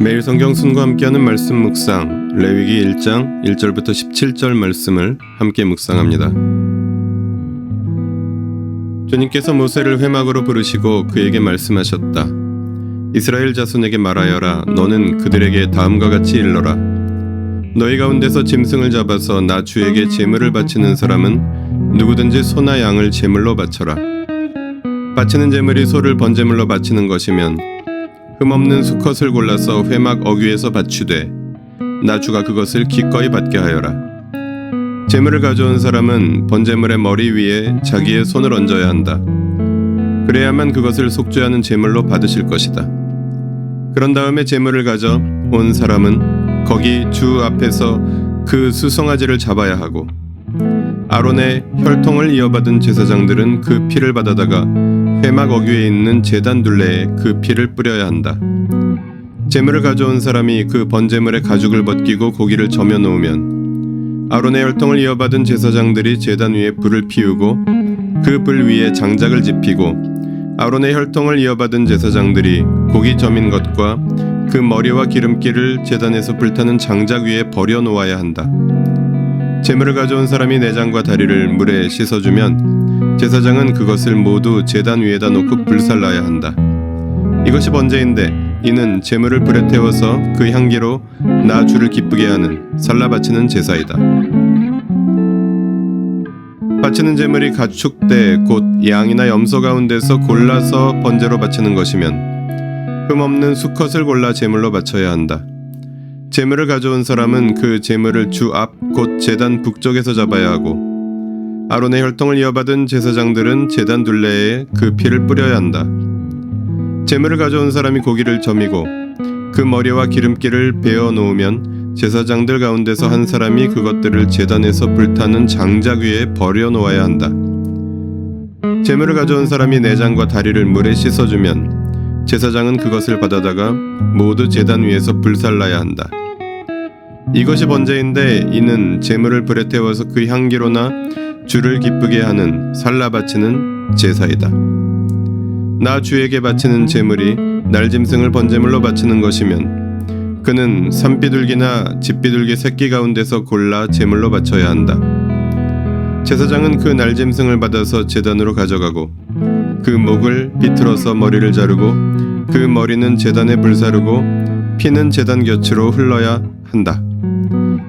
매일 성경 순과 함께하는 말씀 묵상 레위기 1장 1절부터 17절 말씀을 함께 묵상합니다. 주님께서 모세를 회막으로 부르시고 그에게 말씀하셨다. 이스라엘 자손에게 말하여라 너는 그들에게 다음과 같이 일러라 너희 가운데서 짐승을 잡아서 나 주에게 제물을 바치는 사람은 누구든지 소나 양을 제물로 바쳐라 바치는 제물이 소를 번제물로 바치는 것이면 흠없는 수컷을 골라서 회막 어귀에서 바치되 나 주가 그것을 기꺼이 받게 하여라. 제물을 가져온 사람은 번제물의 머리 위에 자기의 손을 얹어야 한다. 그래야만 그것을 속죄하는 제물로 받으실 것이다. 그런 다음에 제물을 가져 온 사람은 거기 주 앞에서 그 수송아지를 잡아야 하고 아론의 혈통을 이어받은 제사장들은 그 피를 받아다가 회막 어귀에 있는 제단 둘레에 그 피를 뿌려야 한다. 제물을 가져온 사람이 그 번제물의 가죽을 벗기고 고기를 저며 놓으면 아론의 혈통을 이어받은 제사장들이 제단 위에 불을 피우고 그 불 위에 장작을 지피고 아론의 혈통을 이어받은 제사장들이 고기 점인 것과 그 머리와 기름기를 제단에서 불타는 장작 위에 버려 놓아야 한다. 제물을 가져온 사람이 내장과 다리를 물에 씻어주면 제사장은 그것을 모두 제단 위에다 놓고 불살라야 한다. 이것이 번제인데 이는 제물을 불에 태워서 그 향기로 나 주를 기쁘게 하는 살라 바치는 제사이다. 바치는 제물이 가축대 곧 양이나 염소 가운데서 골라서 번제로 바치는 것이면 흠 없는 수컷을 골라 제물로 바쳐야 한다. 제물을 가져온 사람은 그 제물을 주 앞 곧 제단 북쪽에서 잡아야 하고 아론의 혈통을 이어받은 제사장들은 제단 둘레에 그 피를 뿌려야 한다. 제물을 가져온 사람이 고기를 점이고 그 머리와 기름기를 베어 놓으면 제사장들 가운데서 한 사람이 그것들을 제단에서 불타는 장작 위에 버려 놓아야 한다. 제물을 가져온 사람이 내장과 다리를 물에 씻어주면 제사장은 그것을 받아다가 모두 제단 위에서 불살라야 한다. 이것이 번제인데 이는 제물을 불에 태워서 그 향기로나 주를 기쁘게 하는 살라 바치는 제사이다. 나 주에게 바치는 제물이 날짐승을 번제물로 바치는 것이면 그는 산비둘기나 집비둘기 새끼 가운데서 골라 제물로 바쳐야 한다. 제사장은 그 날짐승을 받아서 제단으로 가져가고 그 목을 비틀어서 머리를 자르고 그 머리는 제단에 불사르고 피는 제단 곁으로 흘러야 한다.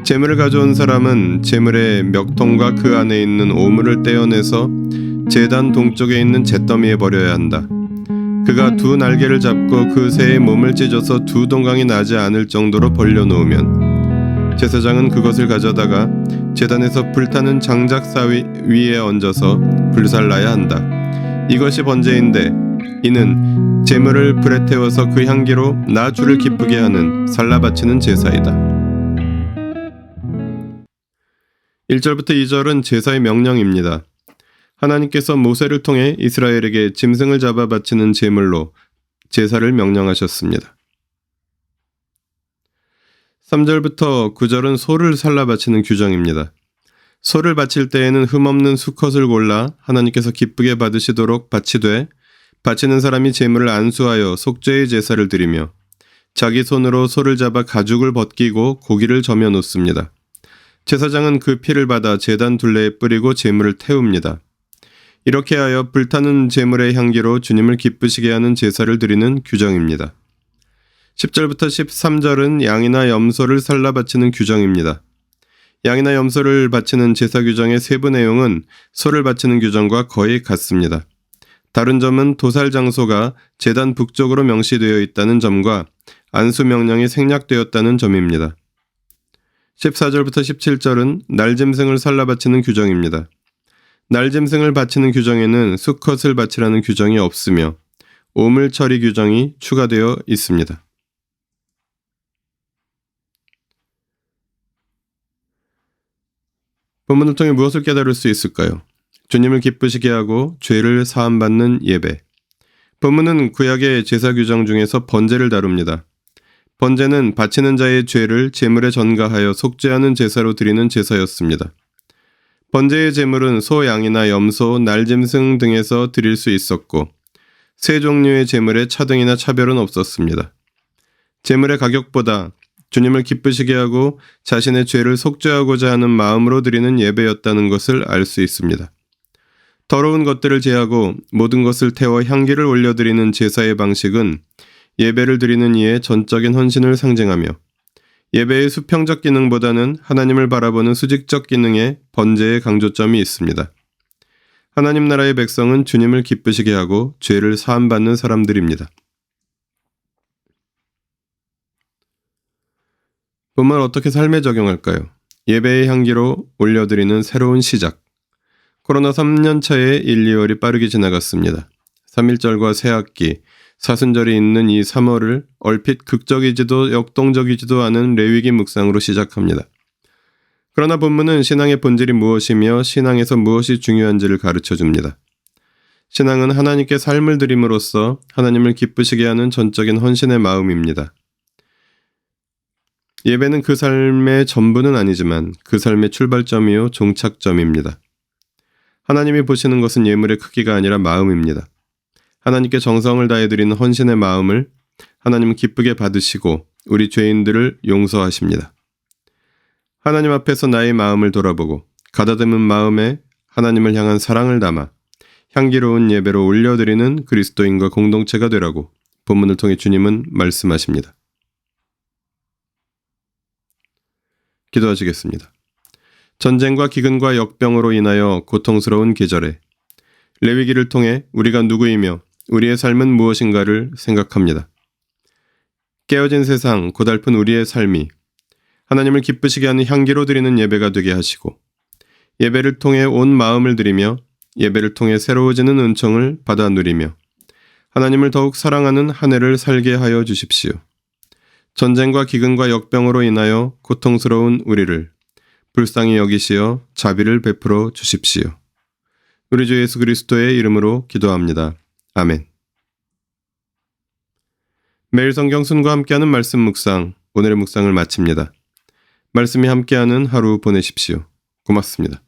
제물을 가져온 사람은 제물의 멱통과 그 안에 있는 오물을 떼어내서 제단 동쪽에 있는 잿더미에 버려야 한다. 그가 두 날개를 잡고 그 새의 몸을 찢어서 두 동강이 나지 않을 정도로 벌려 놓으면 제사장은 그것을 가져다가 제단에서 불타는 장작사 위, 위에 얹어서 불살라야 한다. 이것이 번제인데 이는 제물을 불에 태워서 그 향기로 나 주를 기쁘게 하는 살라 바치는 제사이다. 1절부터 2절은 제사의 명령입니다. 하나님께서 모세를 통해 이스라엘에게 짐승을 잡아 바치는 제물로 제사를 명령하셨습니다. 3절부터 9절은 소를 살라 바치는 규정입니다. 소를 바칠 때에는 흠없는 수컷을 골라 하나님께서 기쁘게 받으시도록 바치되 바치는 사람이 제물을 안수하여 속죄의 제사를 드리며 자기 손으로 소를 잡아 가죽을 벗기고 고기를 저며 놓습니다. 제사장은 그 피를 받아 제단 둘레에 뿌리고 제물을 태웁니다. 이렇게 하여 불타는 제물의 향기로 주님을 기쁘시게 하는 제사를 드리는 규정입니다. 10절부터 13절은 양이나 염소를 살라 바치는 규정입니다. 양이나 염소를 바치는 제사 규정의 세부 내용은 소를 바치는 규정과 거의 같습니다. 다른 점은 도살 장소가 제단 북쪽으로 명시되어 있다는 점과 안수 명령이 생략되었다는 점입니다. 14절부터 17절은 날짐승을 살라 바치는 규정입니다. 날짐승을 바치는 규정에는 수컷을 바치라는 규정이 없으며 오물 처리 규정이 추가되어 있습니다. 본문을 통해 무엇을 깨달을 수 있을까요? 주님을 기쁘시게 하고 죄를 사함받는 예배. 본문은 구약의 제사 규정 중에서 번제를 다룹니다. 번제는 바치는 자의 죄를 제물에 전가하여 속죄하는 제사로 드리는 제사였습니다. 번제의 제물은 소, 양이나 염소, 날짐승 등에서 드릴 수 있었고 세 종류의 재물에 차등이나 차별은 없었습니다. 재물의 가격보다 주님을 기쁘시게 하고 자신의 죄를 속죄하고자 하는 마음으로 드리는 예배였다는 것을 알 수 있습니다. 더러운 것들을 제하고 모든 것을 태워 향기를 올려드리는 제사의 방식은 예배를 드리는 이의 전적인 헌신을 상징하며 예배의 수평적 기능보다는 하나님을 바라보는 수직적 기능에 번제의 강조점이 있습니다. 하나님 나라의 백성은 주님을 기쁘시게 하고 죄를 사함받는 사람들입니다. 본문 어떻게 삶에 적용할까요? 예배의 향기로 올려드리는 새로운 시작. 코로나 3년 차에 1, 2월이 빠르게 지나갔습니다. 3일절과 새학기, 사순절이 있는 이 3월을 얼핏 극적이지도 역동적이지도 않은 레위기 묵상으로 시작합니다. 그러나 본문은 신앙의 본질이 무엇이며 신앙에서 무엇이 중요한지를 가르쳐 줍니다. 신앙은 하나님께 삶을 드림으로써 하나님을 기쁘시게 하는 전적인 헌신의 마음입니다. 예배는 그 삶의 전부는 아니지만 그 삶의 출발점이요 종착점입니다. 하나님이 보시는 것은 예물의 크기가 아니라 마음입니다. 하나님께 정성을 다해 드리는 헌신의 마음을 하나님은 기쁘게 받으시고 우리 죄인들을 용서하십니다. 하나님 앞에서 나의 마음을 돌아보고 가다듬은 마음에 하나님을 향한 사랑을 담아 향기로운 예배로 올려드리는 그리스도인과 공동체가 되라고 본문을 통해 주님은 말씀하십니다. 기도하시겠습니다. 전쟁과 기근과 역병으로 인하여 고통스러운 계절에 레위기를 통해 우리가 누구이며 우리의 삶은 무엇인가를 생각합니다. 깨어진 세상, 고달픈 우리의 삶이 하나님을 기쁘시게 하는 향기로 드리는 예배가 되게 하시고 예배를 통해 온 마음을 드리며 예배를 통해 새로워지는 은총을 받아 누리며 하나님을 더욱 사랑하는 한 해를 살게 하여 주십시오. 전쟁과 기근과 역병으로 인하여 고통스러운 우리를 불쌍히 여기시어 자비를 베풀어 주십시오. 우리 주 예수 그리스도의 이름으로 기도합니다. 아멘. 매일 성경 순과 함께하는 말씀 묵상, 오늘의 묵상을 마칩니다. 말씀이 함께하는 하루 보내십시오. 고맙습니다.